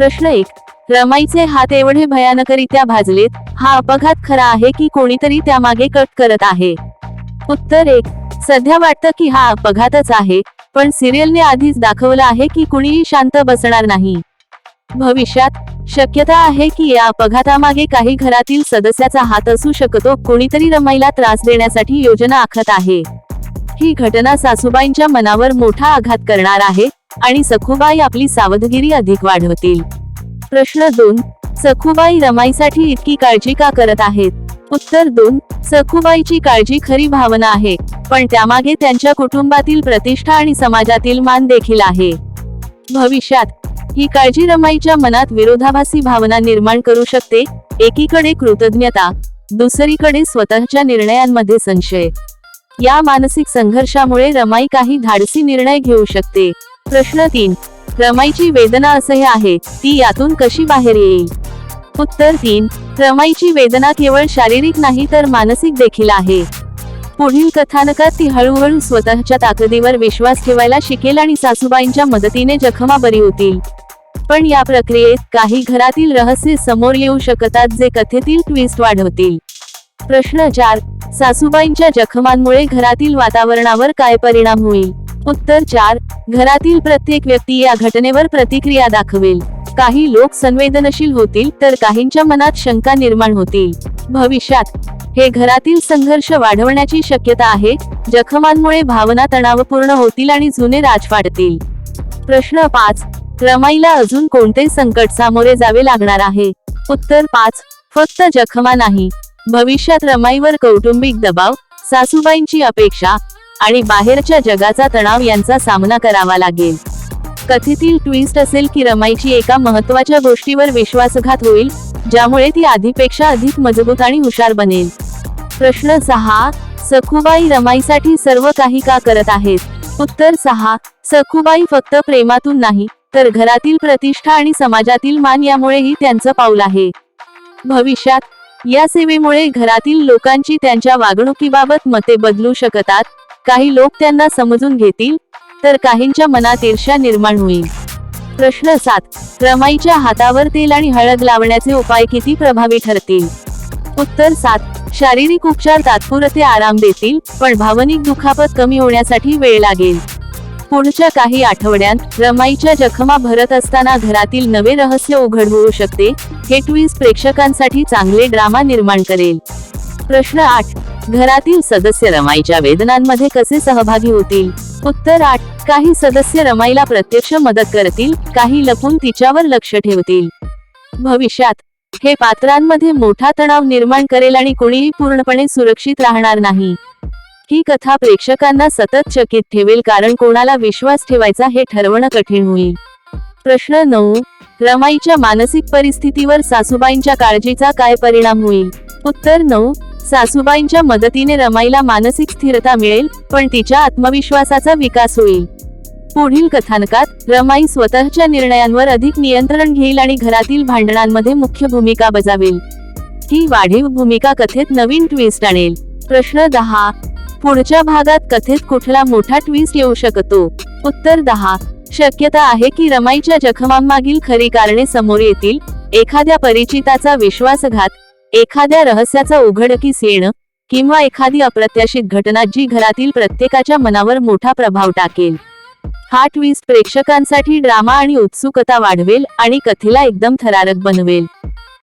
प्रश्न एक. रमाईचे हात एवढे भयानकरित्या भाजलेत हा अपघात खरा आहे की कोणीतरी त्यामागे कट करत आहे? उत्तर एक. सध्या वाटतं की हा अपघातच आहे पण सिरियलने आधीच दाखवलं आहे की कुणीही शांत बसणार नाही. भविष्यात शक्यता आहे की या अपघातामागे काही घरातील सदस्याचा हात असू शकतो कोणीतरी रमाईला त्रास देण्यासाठी योजना आखत आहे. ही घटना सासूबाईंच्या मनावर मोठा आघात करणार आहे आणि सखूबाई आपली सावधगिरी अधिक वाढवतील. प्रश्न दोन सखुबाई रमाईसाठी इतकी काळजी का करत आहेत? उत्तर दोन सखुबाईची काळजी खरी भावना आहे पण त्यामागे त्यांच्या कुटुंबातील प्रतिष्ठा आणि समाजातील मान देखील आहे. भविष्यात ही काळजी रमाईच्या मनात विरोधाभासी भावना निर्माण करू शकते एकीकडे कृतज्ञता दुसरीकडे स्वतःच्या निर्णयांमध्ये संशय. या मानसिक संघर्षामुळे रमाई काही धाडसी निर्णय घेऊ शकते. प्रश्न तीन. रमाईची वेदना असह्य आहे ती यातून कशी बाहेर येईल? उत्तर तीन. रमाईची वेदना केवळ शारीरिक नाही तर मानसिक देखील आहे. पुढील कथानकात ती हळूहळू स्वतःच्या ताकदीवर विश्वास ठेवायला शिकेल आणि सासूबाईंच्या मदतीने जखमा बरी होतील. पण या प्रक्रियेत काही घरातील रहस्य समोर येऊ शकतात जे कथेतील ट्विस्ट वाढवतील. प्रश्न चार. सासूबाईंच्या जखमांमुळे घरातील वातावरणावर काय परिणाम होईल? उत्तर चार घरातील प्रत्येक व्यक्ती या घटनेवर प्रतिक्रिया दाखवेल. काही लोक संवेदनशील होतील तर काहींच्या मनात शंका निर्माण होतील. भविष्यात हे घरातील संघर्ष वाढवण्याची शक्यता आहे जखमांमुळे भावना तणावपूर्ण होतील आणि जुने राज वाढतील प्रश्न पाच रमाईला अजून कोणते संकट सामोरे जावे लागणार आहे? उत्तर पाच फक्त जखमा नाही. भविष्यात रमाईवर कौटुंबिक दबाव सासूबाईंची अपेक्षा आणि बाहेरच्या जगाचा तणाव यांचा सामना करावा लागेल. कथेतील ट्विस्ट असेल की रमाईची एका महत्त्वाच्या गोष्टीवर विश्वासघात होईल ज्यामुळे ती आधीपेक्षा अधिक मजबूत आणि हुशार बनेल. प्रश्न सहा सखुबाई रमाईसाठी सर्व काही का करत आहेत? उत्तर सहा सखुबाई फक्त प्रेमातून नाही तर घरातील प्रतिष्ठा आणि समाजातील मान यामुळेही त्यांचं पाऊल आहे. भविष्यात या सेवेमुळे घरातील लोकांची त्यांच्या वागणुकीबाबत मते बदलू शकतात काही लोक त्यांना समजून घेतील तर काहींच्या मनात ईर्ष्या निर्माण होईल. प्रश्न सात. रमाईच्या हातावर तेल आणि हळद लावण्याचे उपाय किती प्रभावी ठरतील? उत्तर सात. शारीरिक उपचार तात्पुरते आराम देतील पण भावनिक दुखापत कमी होण्यासाठी वेळ लागेल. पुढच्या काही आठवड्यांत रमाईच्या जखमा भरत असताना घरातील नवे रहस्य उघड होऊ शकते हे ट्विस्ट प्रेक्षकांसाठी चांगले ड्रामा निर्माण करेल. प्रश्न आठ. घरातील सदस्य रमाईच्या वेदनांमध्ये कसे सहभागी होतील? उत्तर आठ. काही सदस्य रमाईला प्रत्यक्ष मदत करतील काही लपून तिच्यावर लक्ष ठेवतील. भविष्यात हे पात्रांमध्ये मोठा तणाव निर्माण करेल आणि कोणीही पूर्णपणे सुरक्षित राहणार नाही. ही कथा प्रेक्षकांना सतत चकित ठेवेल कारण कोणाला विश्वास ठेवायचा हे ठरवणं कठीण होईल. प्रश्न नऊ. रमाईच्या मानसिक परिस्थितीवर सासूबाईंच्या काळजीचा काय परिणाम होईल? उत्तर नऊ. सासूबाईंच्या मदतीने रमाईला मानसिक स्थिरता मिळेल पण तिच्या आत्मविश्वासाचा विकास होईल. पुढील कथानकात रमाई स्वतःच्या निर्णयांवर अधिक नियंत्रण घेईल आणि घरातील भांडणांमध्ये मुख्य भूमिका बजावेल. ही वाढीव भूमिका कथेत नवीन ट्विस्ट आणेल. प्रश्न दहा पुढच्या भागात कथेत कुठला मोठा ट्विस्ट येऊ शकतो? उत्तर दहा शक्यता आहे की रमाईच्या जखमांमागील खरी कारणे समोर येतील एखाद्या परिचिताचा विश्वासघात एखाद्या रहस्याचा उघडकीस येणं किंवा एखादी अप्रत्याशित घटना जी घरातील प्रत्येकाच्या मनावर मोठा प्रभाव टाकेल. हा ट्विस्ट प्रेक्षकांसाठी ड्रामा आणि उत्सुकता वाढवेल आणि कथेला एकदम थरारक बनवेल.